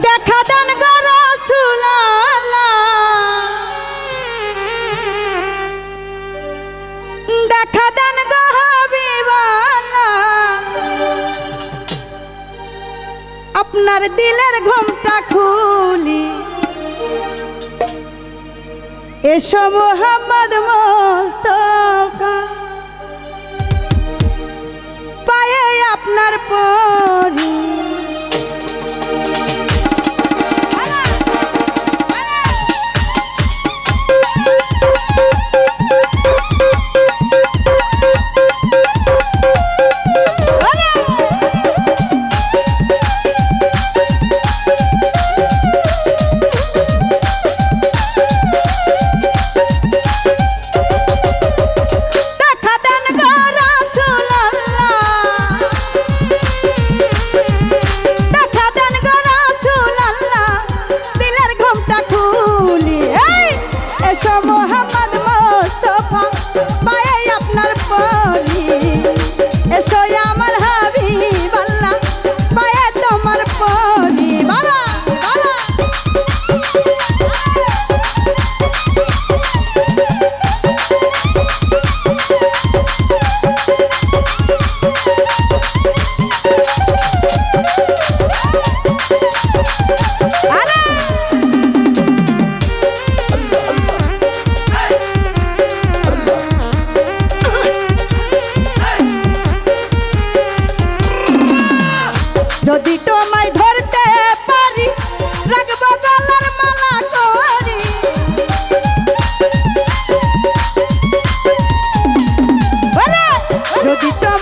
দেখা দেন দেখা দেন আপনার দিলের ঘুমটা খুলি। এসো মোহাম্মদ মোস্তফা। পায়ে আপনার পরি।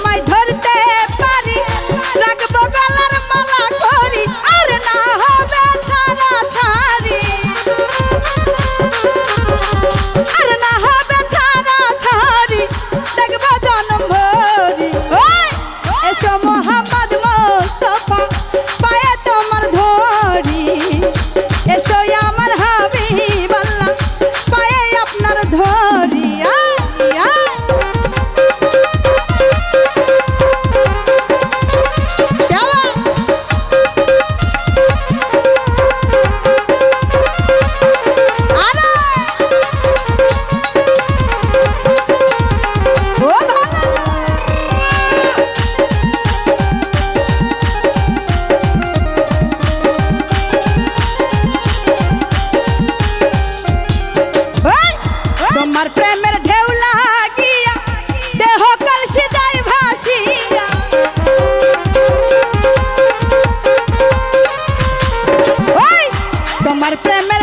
my turn. আমার প্রেমের